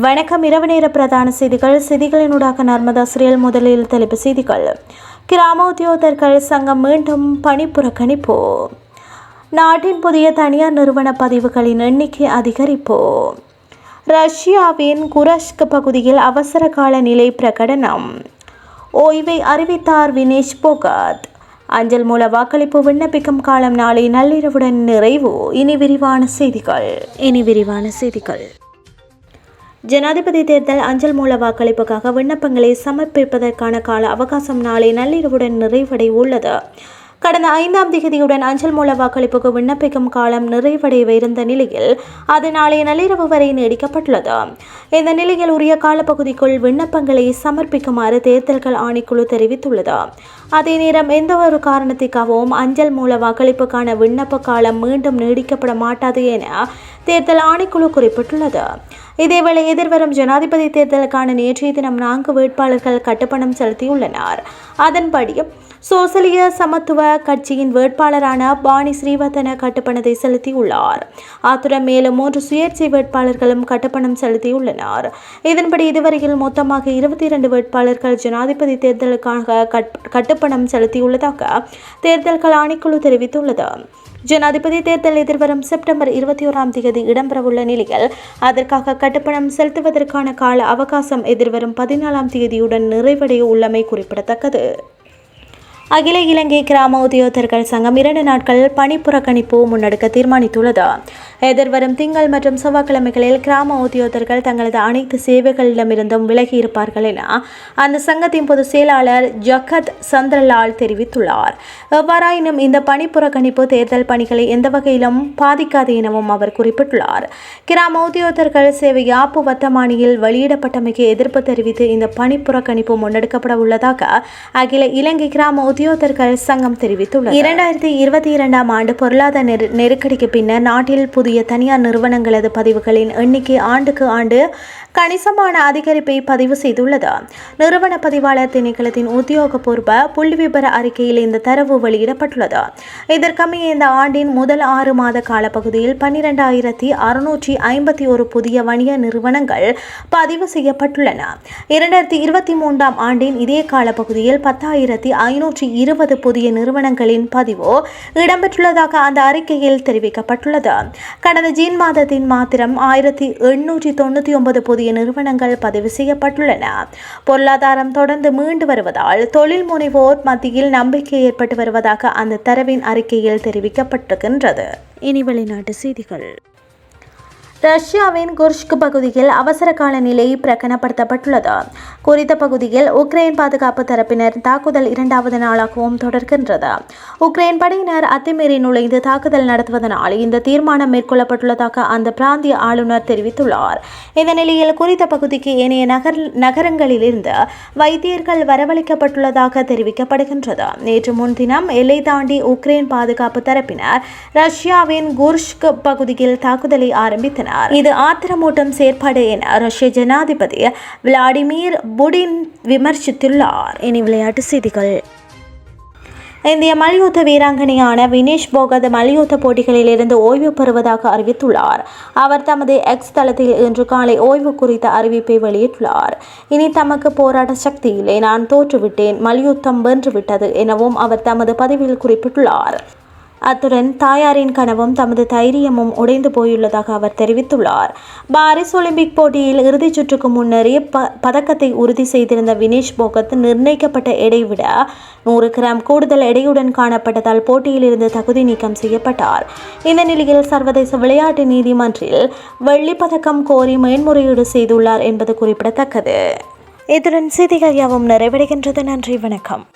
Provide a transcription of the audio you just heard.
வணக்கம். இரவு நேர பிரதான செய்திகள். செய்திகளினூடாக நர்மதா சிறியல் முதலில் தலைப்பு செய்திகள். கிராம உத்தியோகர்கள் சங்கம் மீண்டும் பணிப்புறக்கணிப்பு நாட்டின் புதிய தனியார் நிறுவன பதிவுகளின் எண்ணிக்கை அதிகரிப்பு. ரஷ்யாவின் குரஷ்க் பகுதியில் அவசர கால நிலை பிரகடனம். ஓய்வை அறிவித்தார் வினேஷ் போகத். அஞ்சல் மூல வாக்களிப்பு விண்ணப்பிக்கும் காலம் நாளை நள்ளிரவுடன் நிறைவு. இனி விரிவான செய்திகள். இனி விரிவான செய்திகள். ஜனாதிபதி தேர்தல் அஞ்சல் மூல வாக்களிப்புக்காக விண்ணப்பங்களை சமர்ப்பிப்பதற்கான கால அவகாசம் நாளை நள்ளிரவுடன் நிறைவடைய உள்ளது கடந்த ஐந்தாம் திகதியுடன் அஞ்சல் மூல வாக்களிப்புக்கு விண்ணப்பிக்கும் காலம் நிறைவடையவிருந்த நிலையில் அது நாளை நள்ளிரவு வரை நீடிக்கப்பட்டுள்ளது. இந்த நிலையில் உரிய காலப்பகுதிக்குள் விண்ணப்பங்களை சமர்ப்பிக்குமாறு தேர்தல்கள் ஆணைக்குழு தெரிவித்துள்ளது. அதே நேரம் எந்த ஒரு காரணத்திற்காகவும் அஞ்சல் மூல வாக்களிப்புக்கான விண்ணப்ப காலம் மீண்டும் நீடிக்கப்பட மாட்டாது என தேர்தல் ஆணைக்குழு குறிப்பிட்டுள்ளது. இதேவேளை எதிர்வரும் ஜனாதிபதி தேர்தலுக்கான நேற்றைய தினம் நான்கு வேட்பாளர்கள் கட்டுப்பணம் செலுத்தியுள்ளனர். அதன்படி சோசலிய சமத்துவ கட்சியின் வேட்பாளரான பாணி ஸ்ரீவர்தன கட்டுப்பணத்தை செலுத்தியுள்ளார். அத்துடன் மேலும் மூன்று சுயேட்சை வேட்பாளர்களும் கட்டுப்பணம் செலுத்தியுள்ளனர். இதன்படி இதுவரையில் மொத்தமாக இருபத்தி இரண்டு வேட்பாளர்கள் ஜனாதிபதி தேர்தலுக்காக கட்டுப்பணம் செலுத்தியுள்ளதாக தேர்தல்கள் ஆணைக்குழு தெரிவித்துள்ளது. ஜனாதிபதி தேர்தல் எதிர்வரும் செப்டம்பர் இருபத்தி ஓராம் தேதி இடம்பெறவுள்ள நிலையில் அதற்காக கட்டுப்பணம் செலுத்துவதற்கான கால அவகாசம் எதிர்வரும் பதினாலாம் தேதியுடன் நிறைவடைய உள்ளமை குறிப்பிடத்தக்கது. அகில இலங்கை கிராம உத்தியோகத்தர்கள் சங்கம் இரண்டு நாட்கள் பணி புறக்கணிப்பு முன்னெடுக்க தீர்மானித்துள்ளது. எதிர்வரும் திங்கள் மற்றும் செவ்வாய்க்கிழமைகளில் கிராம உத்தியோகத்தர்கள் தங்களது அனைத்து சேவைகளிடமிருந்தும் விலகி இருப்பார்கள் என அந்த சங்கத்தின் பொதுச் செயலாளர் ஜகத் சந்திரலால் தெரிவித்துள்ளார். எவ்வாறாயினும் இந்த பணி புறக்கணிப்பு தேர்தல் பணிகளை எந்த வகையிலும் பாதிக்காது எனவும் அவர் குறிப்பிட்டுள்ளார். கிராம உத்தியோகத்தர்கள் சேவை யாப்பு வர்த்தமானியில் வெளியிடப்பட்டமைக்கு எதிர்ப்பு தெரிவித்து இந்த பணி புறக்கணிப்பு முன்னெடுக்கப்பட உள்ளதாக அகில இலங்கை கிராம உத்தியோகத்தர்கள் சங்கம் தெரிவித்துள்ளது. இரண்டாயிரத்தி இருபத்தி இரண்டாம் ஆண்டு பொருளாதார நெருக்கடிக்கு பின்னர் நாட்டில் புதிய தனியார் நிறுவனங்களது பதிவுகளின் எண்ணிக்கை ஆண்டுக்கு ஆண்டு கணிசமான அதிகரிப்பை பதிவு செய்துள்ளது. நிறுவன பதிவாளர் திணைக்களத்தின் உத்தியோகபூர்வ புள்ளிவிபர அறிக்கையில் இந்த தரவு வெளியிடப்பட்டுள்ளது. இதற்கமைய இந்த ஆண்டின் முதல் ஆறு மாத காலப்பகுதியில் பன்னிரெண்டாயிரத்தி அறுநூற்றி ஐம்பத்தி ஒரு புதிய வணிக நிறுவனங்கள் பதிவு செய்யப்பட்டுள்ளன. இரண்டாயிரத்தி இருபத்தி மூன்றாம் ஆண்டின் இதே காலப்பகுதியில் பத்தாயிரத்தி ஐநூற்றி இருபது புதிய நிறுவனங்களின் பதிவு இடம்பெற்றுள்ளதாக அந்த அறிக்கையில் தெரிவிக்கப்பட்டுள்ளது. கடந்த ஜீன் மாதத்தின் மாத்திரம் ஆயிரத்தி எண்ணூற்றி தொண்ணூற்றி ஒன்பது புதிய நிறுவனங்கள் பதிவு செய்யப்பட்டுள்ளன. பொருளாதாரம் தொடர்ந்து மீண்டு வருவதால் தொழில் முனைவோர் மத்தியில் நம்பிக்கை ஏற்பட்டு வருவதாக அந்த தரவின் அறிக்கையில் தெரிவிக்கப்பட்டிருக்கின்றது. இனி வெளிநாட்டு செய்திகள். ரஷ்யாவின் குர்ஷ்க் பகுதியில் அவசர கால நிலை பிரகடனப்படுத்தப்பட்டுள்ளது. குறித்த பகுதியில் உக்ரைன் பாதுகாப்பு தரப்பினர் தாக்குதல் இரண்டாவது நாளாகவும் தொடர்கின்றது. உக்ரைன் படையினர் அத்துமீறி நுழைந்து தாக்குதல் நடத்துவதனால் இந்த தீர்மானம் மேற்கொள்ளப்பட்டுள்ளதாக அந்த பிராந்திய ஆளுநர் தெரிவித்துள்ளார். இந்த நிலையில் குறித்த பகுதிக்கு ஏனைய நகர் நகரங்களிலிருந்து வைத்தியர்கள் வரவழைக்கப்பட்டுள்ளதாக தெரிவிக்கப்படுகின்றது. நேற்று முன்தினம் எல்லை தாண்டி உக்ரைன் பாதுகாப்பு தரப்பினர் ரஷ்யாவின் குர்ஷ்க் பகுதியில் தாக்குதலை ஆரம்பித்தனர். கூறினார். இது ஆத்திரமூட்டம் செயற்பாடு என ரஷ்ய ஜனாதிபதி விளாடிமிர் புடின் விமர்சித்துள்ளார். இனி விளையாட்டு செய்திகள். இந்திய மல்யுத்த வீராங்கனையான வினேஷ் போகத் மல்யுத்த போட்டிகளில் இருந்து ஓய்வு பெறுவதாக அறிவித்துள்ளார். அவர் தமது எக்ஸ் தளத்தில் இன்று காலை ஓய்வு குறித்த அறிவிப்பை வெளியிட்டுள்ளார். இனி தமக்கு போராட்ட சக்தி இல்லை நான் தோற்றுவிட்டேன். மல்யுத்தம் வென்றுவிட்டது எனவும் அவர் தமது பதிவில் குறிப்பிட்டுள்ளார். அத்துடன் தாயாரின் கனவும் தமது தைரியமும் உடைந்து போயுள்ளதாக அவர் தெரிவித்துள்ளார். பாரிஸ் ஒலிம்பிக் போட்டியில் இறுதிச் சுற்றுக்கு முன்னரே ப பதக்கத்தை உறுதி செய்திருந்த வினேஷ் போகத் நிர்ணயிக்கப்பட்ட எடை விட நூறு கிராம் கூடுதல் எடையுடன் காணப்பட்டதால் போட்டியில் இருந்து தகுதி நீக்கம் செய்யப்பட்டார். இந்த நிலையில் சர்வதேச விளையாட்டு நீதிமன்றில் வெள்ளி பதக்கம் கோரி மேன்முறையீடு செய்துள்ளார் என்பது குறிப்பிடத்தக்கது. இத்துடன் செய்திகள் யாவும் நிறைவடைகின்றது. நன்றி வணக்கம்.